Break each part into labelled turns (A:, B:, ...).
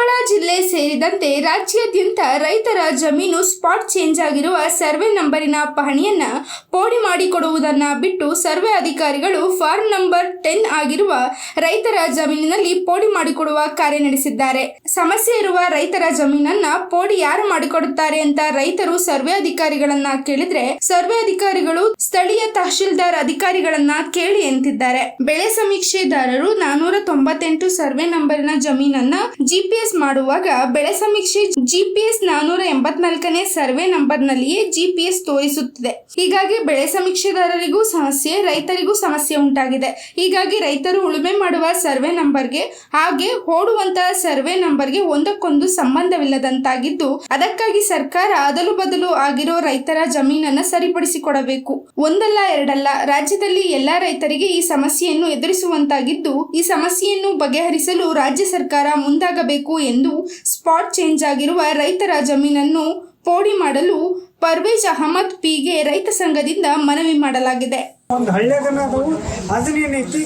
A: ரொம்ப ಜಿಲ್ಲೆ ಸೇರಿದಂತೆ ರಾಜ್ಯಾದ್ಯಂತ ರೈತರ ಜಮೀನು ಸ್ಪಾಟ್ ಚೇಂಜ್ ಆಗಿರುವ ಸರ್ವೆ ನಂಬರಿನ ಪಹಣಿಯನ್ನ ಪೋಡಿ ಮಾಡಿಕೊಡುವುದನ್ನ ಬಿಟ್ಟು ಸರ್ವೆ ಅಧಿಕಾರಿಗಳು ಫಾರ್ಮ್ ನಂಬರ್ ಟೆನ್ ಆಗಿರುವ ರೈತರ ಜಮೀನಿನಲ್ಲಿ ಪೋಡಿ ಮಾಡಿಕೊಡುವ ಕಾರ್ಯ ನಡೆಸಿದ್ದಾರೆ. ಸಮಸ್ಯೆ ಇರುವ ರೈತರ ಜಮೀನನ್ನ ಪೋಡಿ ಯಾರು ಮಾಡಿಕೊಡುತ್ತಾರೆ ಅಂತ ರೈತರು ಸರ್ವೆ ಅಧಿಕಾರಿಗಳನ್ನ ಕೇಳಿದ್ರೆ ಸರ್ವೆ ಅಧಿಕಾರಿಗಳು ಸ್ಥಳೀಯ ತಹಶೀಲ್ದಾರ್ ಅಧಿಕಾರಿಗಳನ್ನ ಕೇಳಿ ಎಂತಿದ್ದಾರೆ ಬೆಳೆ ಸಮೀಕ್ಷೆದಾರರು ನಾನೂರ ತೊಂಬತ್ತೆಂಟು ಸರ್ವೆ ನಂಬರಿನ ಜಮೀನನ್ನ ಜಿಪಿಎಸ್ ಮಾಡುವಾಗ ಬೆಳೆ ಸಮೀಕ್ಷೆ ಜಿಪಿಎಸ್ ನಾನೂರ ಎಂಬತ್ನಾಲ್ಕನೇ ಸರ್ವೆ ನಂಬರ್ನಲ್ಲಿಯೇ ಜಿಪಿಎಸ್ ತೋರಿಸುತ್ತಿದೆ. ಹೀಗಾಗಿ ಬೆಳೆ ಸಮೀಕ್ಷೆದಾರರಿಗೂ ಸಮಸ್ಯೆ, ರೈತರಿಗೂ ಸಮಸ್ಯೆ ಉಂಟಾಗಿದೆ. ಹೀಗಾಗಿ ರೈತರು ಉಳುಮೆ ಮಾಡುವ ಸರ್ವೆ ನಂಬರ್ಗೆ ಹಾಗೆ ಓಡುವಂತಹ ಸರ್ವೆ ನಂಬರ್ಗೆ ಒಂದಕ್ಕೊಂದು ಸಂಬಂಧವಿಲ್ಲದಂತಾಗಿದ್ದು, ಅದಕ್ಕಾಗಿ ಸರ್ಕಾರ ಅದಲು ಬದಲು ಆಗಿರೋ ರೈತರ ಜಮೀನನ್ನು ಸರಿಪಡಿಸಿಕೊಡಬೇಕು. ಒಂದಲ್ಲ, ಎರಡಲ್ಲ, ರಾಜ್ಯದಲ್ಲಿ ಎಲ್ಲಾ ರೈತರಿಗೆ ಈ ಸಮಸ್ಯೆಯನ್ನು ಎದುರಿಸುವಂತಾಗಿದ್ದು, ಈ ಸಮಸ್ಯೆಯನ್ನು ಬಗೆಹರಿಸಲು ರಾಜ್ಯ ಸರ್ಕಾರ ಮುಂದಾಗಬೇಕು ಎಂದು ಸ್ಪಾಟ್ ಚೇಂಜ್ ಆಗಿರುವ ರೈತರ ಜಮೀನನ್ನು ಪೋಡಿ ಮಾಡಲು ಪರ್ವೇಜ್ ಅಹಮದ್ ಪಿಗೆ ರೈತ ಸಂಘದಿಂದ ಮನವಿ ಮಾಡಲಾಗಿದೆ.
B: ಒಂದು ಹಳ್ಳ್ಯಾಗನ ಅದಾವು ಅದನ್ನೇನೈತಿ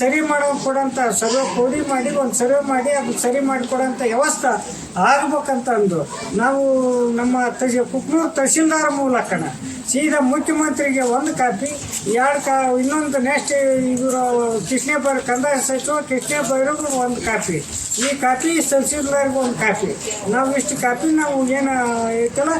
B: ಸರಿ ಮಾಡೋ ಕೊಡೋಂಥ ಸರ್ವೆ ಕೋಡಿ ಮಾಡಿ, ಒಂದು ಸರ್ವೆ ಮಾಡಿ, ಅದು ಸರಿ ಮಾಡಿಕೊಡೋಂಥ ವ್ಯವಸ್ಥೆ ಆಗ್ಬೇಕಂತ ಅಂದು ನಾವು ನಮ್ಮ ತಜ ಕುಕ್ನೂರು ತಹಶೀಲ್ದಾರ್ ಮೂಲಕನ ಸೀದಾ ಮುಖ್ಯಮಂತ್ರಿಗೆ ಒಂದು ಕಾಪಿ, ಎರಡು ಕಾ, ಇನ್ನೊಂದು ನೆಕ್ಸ್ಟ್ ಇವರು ಕೃಷ್ಣೇಬರ್ ಕಂದಾಯ ಸಚಿವ ಕೃಷ್ಣ ಬೈರಿಗೆ ಒಂದು ಕಾಪಿ. ಈ ಕಾಪಿ ತಹಶೀಲ್ದಾರ್ಗೆ ಒಂದು ಕಾಪಿ. ನಾವು ಇಷ್ಟು ಕಾಪಿ ನಾವು ಏನು ಐತಲ್ಲ?